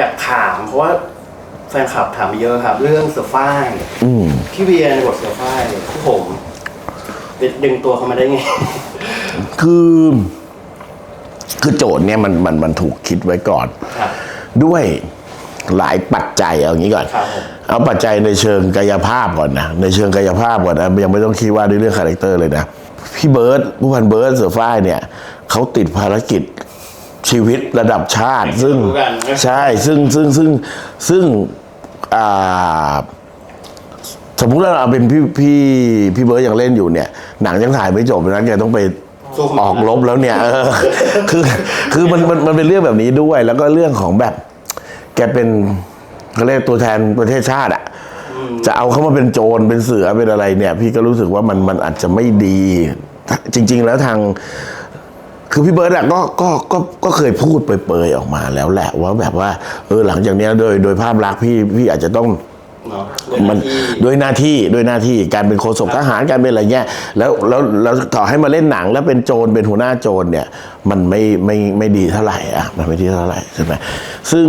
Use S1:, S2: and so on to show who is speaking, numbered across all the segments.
S1: อยากถามเพราะว่าแฟนคลับถามมาเยอะครับ เรื่องเสือฝ้าย
S2: อืม
S1: พี่เวียในบทเสือฝ้ายที่ผมไปดึงตัวเขามาได้ไง
S2: คือ คือโจทย์เนี่ยมันมันมันถูกคิดไว้ก่อน
S1: ครับ
S2: ด้วยหลายปัจจัยเอางี้ก่อน
S1: ครับผม
S2: เอาปัจจัยในเชิงกายภาพก่อนนะในเชิงกายภาพก่อนนะยังไม่ต้องคิดว่าในเรื่องคาแรคเตอร์เลยนะ พี่เบิร์ตผู้พันเบิร์ตเสือฝ้ายเนี่ยเขาติดภารกิจ ชีวิตระดับชาติ ซึ่ง
S1: รู้กันนะ
S2: ใช่ซึ่งซึ่งซึ่งซึ่งอ่าสมมุติว่าเราเป็นพี่พี่พี่เบิร์ดยังเล่นอยู่เนี่ย หนังยังถ่ายไม่จบนะแกต้องไป
S1: สู้มา
S2: ออกลบแล้วเนี่ยเออคือคือมันมันมันเป็นเรื่องแบบนี้ด้วย แล้วก็เรื่องของแบบ แกเป็นเขาเรียกตัวแทนประเทศชาติอะจะเอาเขามาเป็นโจรเป็นเสือเป็นอะไรเนี่ย พี่ก็รู้สึกว่ามันมันอาจจะไม่ดี จริง ๆ แล้วทาง คือพี่เบิร์ดอะก็ก็ก็ก็เคยพูดเปรยๆออกมาแล้วแหละว่าแบบว่าเออหลังจากเนี้ยโดยโดยภาพลักษณ์พี่พี่อาจจะต้อง
S1: เนาะเรื่อง
S2: มัน
S1: ที่
S2: ด้วยหน้าที่ด้วยหน้าที่การเป็นโฆษกทหารการเป็นอะไรเงี้ยแล้วแล้วแล้วต่อให้มาเล่นหนังแล้วเป็นโจรเป็นหัวหน้าโจรเนี่ย มันไม่ไม่ไม่ดีเท่าไหร่อะมันไม่ดีเท่าไหร่ใช่ไหมซึ่ง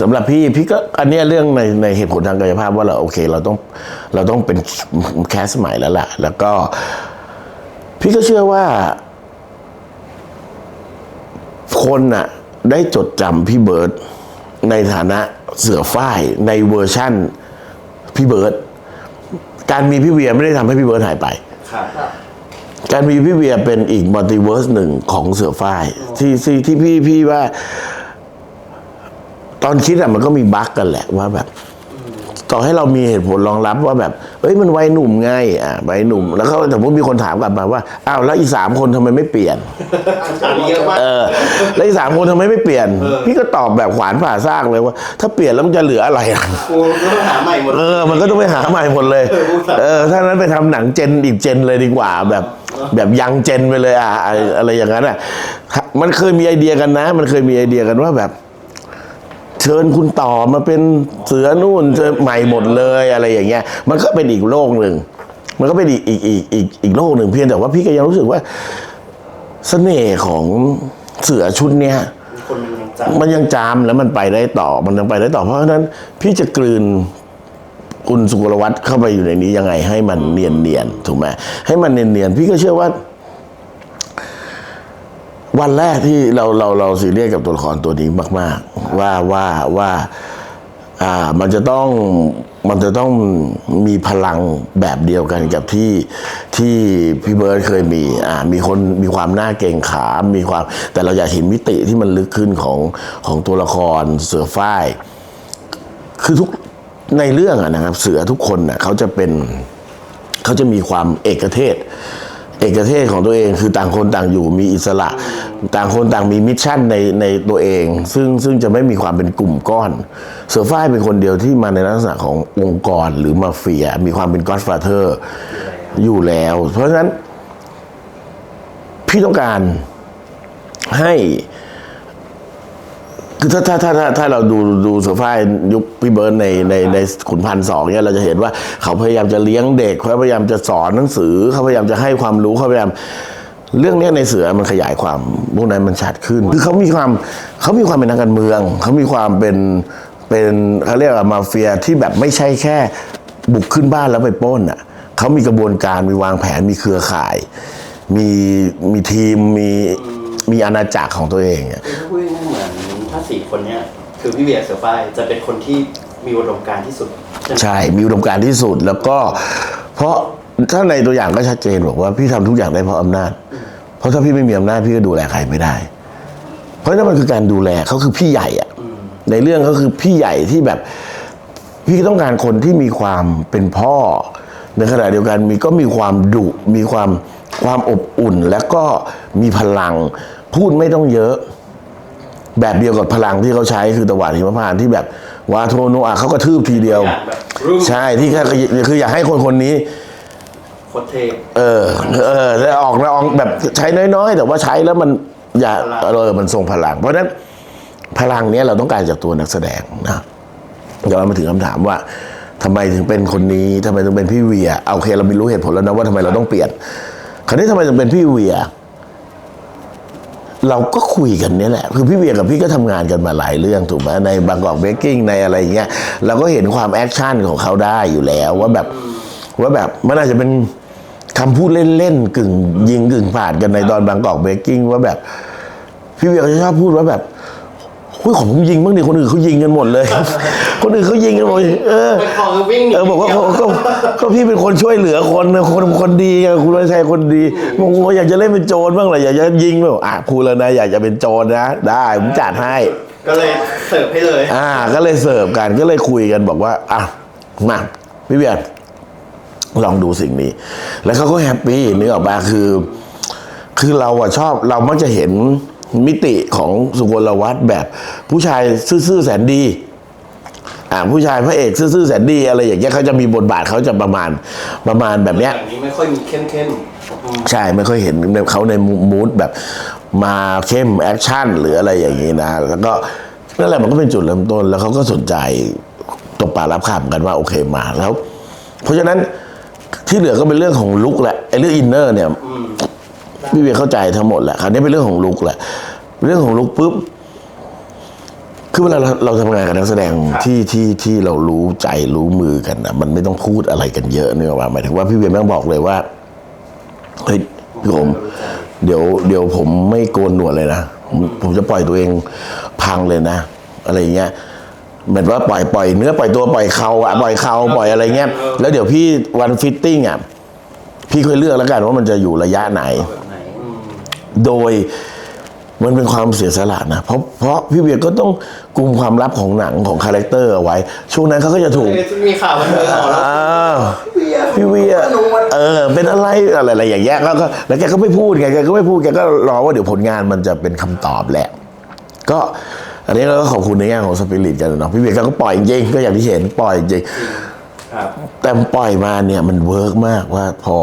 S2: สำหรับพี่พี่ก็อันเนี้ยเรื่องในในเหตุผลทางกายภาพว่าเราโอเค เราต้องเราต้องเป็นแคสใหม่แล้วล่ะ แล้วก็ พี่ก็เชื่อว่า คนน่ะได้จดจำพี่เบิร์ตในฐานะเสือฝ้ายในเวอร์ชั่นพี่เบิร์ตการมีพี่เวียไม่ได้ทำให้พี่เบิร์ตหายไป
S1: ครับ
S2: การมีพี่เวียเป็นอีกมัลติเวิร์สหนึ่งของเสือฝ้ายที่ที่ที่พี่พี่ว่า ตอนคิดอะมันก็มีบั๊กกันแหละว่าแบบ ต่อให้เรามีเหตุผลรองรับว่าแบบเอ้ยมันวัยหนุ่มไงอะวัยหนุ่ม แล้วก็แต่ผมมีคนถามกลับมาว่าอ้าวแล้วอีกสามคนทำไมไม่เปลี่ยน
S1: ถามเยอะมาก
S2: เออแล้วอีกสามคนทำไมไม่เปลี่ยน พี่ก็ตอบแบบขวานผ่าซากเลยว่า ถ้าเปลี่ยนแล้วมันจะเหลืออะไรอะ
S1: กูก็ต้องหาใหม่หมด
S2: เออ มันก็ต้องไปหาใหม่หมดเลย
S1: เออพูดสัตว์
S2: เออถ้านั้นไปทำหนังเจนอีกเจนเลยดีกว่าแบบแบบยังเจนไปเลยอะอะไรอะไรอย่างนั้นอะมันเคยมีไอเดียกันนะ มันเคยมีไอเดียกันว่าแบบ เชิญคุณต่อมาเป็นเสือนู่นเชิญใหม่หมดเลยอะไรอย่างเงี้ย มันก็เป็นอีกโลกหนึ่ง มันก็เป็นอีกอีกอีกอีกอีกโลกหนึ่งเพียงแต่ว่าพี่ก็ยังรู้สึกว่าเสน่ห์ของเสือชุดเนี้ย
S1: มีคนมันยังจำ
S2: มันยังจามแล้วมันไปได้ต่อ มันยังไปได้ต่อ เพราะฉะนั้น พี่จะกลืนคุณสุกลวัฒน์เข้าไปอยู่ในนี้ยังไงให้มันเนียนเนียนๆถูกไหมให้มันเนียนเนียนๆพี่ก็เชื่อว่า วันแรกที่เราเราเราซีเรียสกับตัวละครตัวนี้มาก ๆ ว่าว่าว่าอ่ามันจะต้องมันจะต้องมีพลังแบบเดียวกันกับที่ที่พี่เบิร์ดเคยมีอ่ามีคนมีความหน้าเกรงขามมีความ แต่เราอยากเห็นมิติที่มันลึกขึ้นของของตัวละครเสือฝ้าย คือทุกในเรื่องอะนะครับ เสือทุกคนน่ะเขาจะเป็นเขาจะมีความเอกเทศ เอกเทศของตัวเองคือต่างคนต่างอยู่มีอิสระ ต่างคนต่างมีมิชชั่นในในตัวเอง ซึ่งซึ่งจะไม่มีความเป็นกลุ่มก้อน เสือฝ้ายเป็นคนเดียวที่มาในลักษณะขององค์กรหรือมาเฟีย มีความเป็นก็ d ฟาเธอร์อยู่แล้ว เพราะฉะนั้น พี่ต้องการให้ คือถ้าถ้าถ้าถ้าถ้าเราดูดูเสือฝ้ายยุคพี่เบิร์ดในในในขุนพันสองเนี่ยเราจะเห็นว่าเขาพยายามจะเลี้ยงเด็กเขาพยายามจะสอนหนังสือเขาพยายามจะให้ความรู้เขาพยายามเรื่องนี้ในเสือมันขยายความพวกนั้นมันชัดขึ้น คือเขามีความเขามีความเป็นนักการเมืองเขามีความเป็นเป็นเขาเรียกว่ามาเฟียที่แบบไม่ใช่แค่บุกขึ้นบ้านแล้วไปป้นอะเขามีกระบวนการมีวางแผนมีเครือข่าย มีมีทีมมีมีอาณาจักรของตัวเองอะ
S1: คือถ้าพูดง่ายเหมือน ถ้าสี่คนเนี้ยคือพี่เวียเสือฝ้ายจะเป็นคนที่มีอุดมการณ์ที่สุดใช่ไหม
S2: ใช่มีอุดมการณ์ที่สุดแล้วก็ เพราะถ้าในตัวอย่างก็ชัดเจนบอกว่าพี่ทำทุกอย่างได้เพราะอำนาจ เพราะถ้าพี่ไม่มีอำนาจพี่ก็ดูแลใครไม่ได้ เพราะนั่นมันคือการดูแลเขาคือพี่ใหญ่อะในเรื่องเขาคือพี่ใหญ่ที่แบบ พี่ต้องการคนที่มีความเป็นพ่อ ในขณะเดียวกันมีก็มีความดุมีความความอบอุ่น และก็มีพลัง พูดไม่ต้องเยอะ แบบเดียวกับพลังที่เขาใช้คือตะวันหิมพานต์ที่แบบวาโทโนอะเขาก็ทืบทีเดียว
S1: อย่างแบบรุ่ง
S2: ใช่ที่แค่คืออยากให้คนคนนี้
S1: โคตรเทพ
S2: เออ เออแล้วออกแล้วออกแบบใช้น้อยๆ แต่ว่าใช้แล้วมันอย่า
S1: พลัง
S2: เออมันส่งพลัง เพราะฉะนั้นพลังเนี้ยเราต้องการจากตัวนักแสดงนะเดี๋ยวเรามาถึงคำถามว่าทำไมถึงเป็นคนนี้ทำไมถึงเป็นพี่เวียเอาโอเคเราไม่รู้เหตุผลแล้วนะว่าทำไมเราต้องเปลี่ยน คราวนี้ทำไมถึงเป็นพี่เวีย เราก็คุยกันเนี่ยแหละ คือพี่เวียกับพี่ก็ทำงานกันมาหลายเรื่องถูกไหมในบางกอกเบกกิ้งในอะไรเงี้ยเราก็เห็นความแอคชั่นของเขาได้อยู่แล้ว ว่าแบบว่าแบบมันอาจจะเป็นคำพูดเล่นๆกึ่ง ยิงกึ่งผ่านกันในตอนบางกอกเบกกิ้งว่าแบบ พี่เวียก็ชอบพูดว่าแบบหุ้ยของผมยิงบ้างดิคนอื่นเขายิงกันหมดเลย คนอื่นเขายิงกันหมดเออ
S1: ไม่พอคือวิ่งหนี
S2: เออบอกว่าก็ก็ก็พี่เป็นคนช่วยเหลือคนนะคนคนดีไงคุณไม่ใช่คนดีผมก็อยากจะเล่นเป็นโจรบ้างเลยอยากจะยิงแบบอะพูดแล้วนะอยากจะเป็นโจรนะ ได้ผมจัดให้
S1: ก็เลยเสิร์ฟให้เลย
S2: อ่า ก็เลยเสิร์ฟกันก็เลยคุยกันบอกว่าอะมาพี่เบียร์ลองดูสิ่งนี้ แล้วเขาก็แฮปปี้นึกออกมาคือ คือเราอะชอบเรามักจะเห็นมิติของสุกลวัฒน์แบบผู้ชายซื่อๆแสนดี อ่าผู้ชายพระเอกซื่อๆแสนดีอะไรอย่างเงี้ยเขาจะมีบทบาทเขาจะประมาณประมาณแบบเนี้ย
S1: อย่างนี้ไม่ค่อยมีเข้มเข้มๆอืม
S2: ใช่ไม่ค่อยเห็นเขาในมูดแบบมาเข้มแอคชั่นหรืออะไรอย่างนี้นะ แล้วก็นั่นแหละมันก็เป็นจุดเริ่มต้น แล้วเขาก็สนใจตกปลารับคำกันว่าโอเคมาแล้ว เพราะฉะนั้นที่เหลือก็เป็นเรื่องของลุกแหละไอ้เรื่องอินเนอร์เนี่ยพี่เวียเข้าใจทั้งหมดแหละคราวนี้เป็นเรื่องของลุกแหละ เรื่องของลุกปุ๊บ คือเวลาเราเราทำงานกับนักแสดงที่ที่ที่เรารู้ใจรู้มือกันนะมันไม่ต้องพูดอะไรกันเยอะเนี่ยว่าหมายถึงว่าพี่เวียแม่งบอกเลยว่าเฮ้ยพี่ผมเดี๋ยวเดี๋ยวผมไม่โกนหนวดเลยนะผมผมจะปล่อยตัวเองพังเลยนะ อะไรอย่างเงี้ยเหมือนว่าปล่อยปล่อยเนื้อปล่อยตัวปล่อยเขาอะปล่อยเขาปล่อยอะไรเงี้ยแล้วเดี๋ยวพี่วันฟิตติ้งอะพี่ค่อยเลือกแล้วกันว่ามันจะอยู่ระยะไหน
S1: แบบไหนอืม
S2: โดย มันเป็นความเสียสละนะเพราะเพราะพี่เวียก็ต้องกุมความลับของหนังของคาแรคเตอร์เอาไว้ ช่วงนั้นเขาก็จะถูก
S1: เอ้ยมีข่าวบันเทิงออกแล้ว
S2: อ่า
S1: พี่เวีย
S2: พี่เวียเออเป็นอะไรอะไรอะไรอย่างเงี้ยแล้วก็แล้วแกก็ไม่พูดไงแกก็ไม่พูดแกก็รอว่าเดี๋ยวผลงานมันจะเป็นคำตอบแหละ ก็อันนี้เราก็ขอบคุณในแง่ของสปิริตกันเนาะพี่เวียก็ปล่อยจริงก็อย่างที่เห็นปล่อยจริง
S1: ครับ
S2: แต่ปล่อยมาเนี่ยมันเวิร์กมากว่าพอ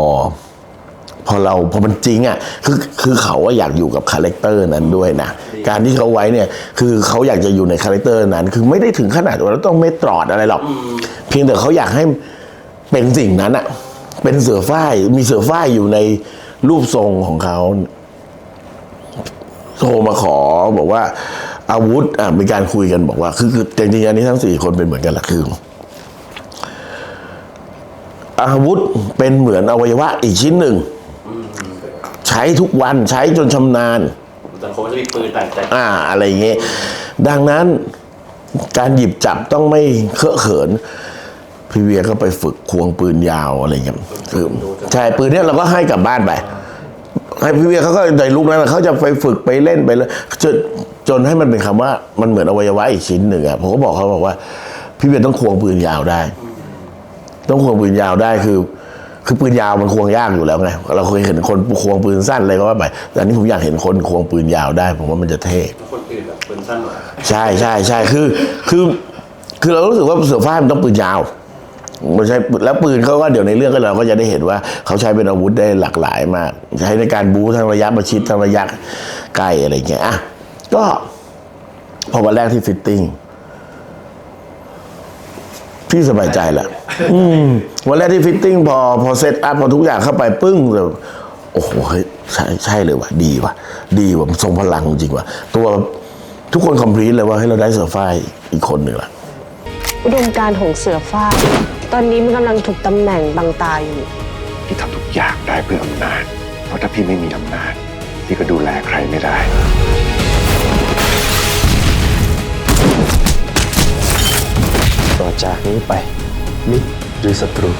S2: พอเราพอมันจริงอะคือคือเขาว่าอยากอยู่กับคาแรคเตอร์นั้นด้วยนะการที่เขาไว้เนี่ยคือเขาอยากจะอยู่ในคาแรคเตอร์นั้น คือไม่ได้ถึงขนาดว่าเราต้องไม่ตรอดอะไรหรอก เพียงแต่เขาอยากให้เป็นสิ่งนั้นอะเป็นเสือฝ้ายมีเสือฝ้ายอยู่ในรูปทรงของเขาโทรมาขอบอกว่า อาวุธอะมีการคุยกันบอกว่า คือคือจริงๆอันนี้ทั้งสี่คนเป็นเหมือนกันแหละคืออาวุธเป็นเหมือนอวัยวะอีกชิ้นหนึ่งใช้ทุกวันใช้จนชำนาญ
S1: แต่เขาจะมีปืนต่างแต่
S2: อ่าอะไรอย่างเงี้ยดังนั้นการหยิบจับต้องไม่เคอะเขิน พี่เวียก็ไปฝึกควงปืนยาวอะไรอย่างเงี้ยคือใช่ปืนเนี้ยเราก็ให้กลับบ้านไปให้พี่เวียเขาก็ในลุกนั้นเขาจะไปฝึกไปเล่นไปเลยจนจนให้มันเป็นคำว่ามันเหมือนอวัยวะอีกชิ้นหนึ่งอะผมก็บอกเขาบอกว่า พี่เวียต้องควงปืนยาวได้ ต้องควงปืนยาวได้คือ คือปืนยาวมันควงยากอยู่แล้วไงเราเคยเห็นคนควงปืนสั้นอะไรก็ว่าไปแต่อันนี้ผมอยากเห็นคนควงปืนยาวได้ ผมว่ามันจะเท่
S1: คนอื่นแบบปืนสั้นหน่อย
S2: ใช่ใช่ใช่คือคือ คือเรารู้สึกว่าเสือฟ้ายมันต้องปืนยาวไม่ใช่แล้วปืนเขาก็เดี๋ยวในเรื่องก็เราก็จะได้เห็นว่าเขาใช้เป็นอาวุธได้หลากหลายมาก ใช้ในการบู๊ทั้งระยะประชิดทั้งระยะไกลอะไรอย่างเงี้ยอะก็พอวันแรกที่ฟิตติ้ง พี่สบายใจแหละอืมวันแรกที่ฟิตติ้งพอพอเซตอัพพอทุกอย่างเข้าไปปึ้งแบบโอ้โหเฮ้ยใช่ใช่เลยว่ะดีว่ะ ดีว่ะมันทรงพลังจริงว่ะ ตัวทุกคนคอมพลีทเลยว่าให้เราได้เสือฝ้ายอีกคนหนึ่งละ
S3: อุดมการณ์ของเสือฟ้าตอนนี้มันกำลังถูกตำแหน่งบังตาอยู่
S4: พี่ทำทุกอย่างได้เพื่ออำนาจ เพราะถ้าพี่ไม่มีอำนาจ พี่ก็ดูแลใครไม่ได้
S5: นี้ไปมิตรหรือศัตรู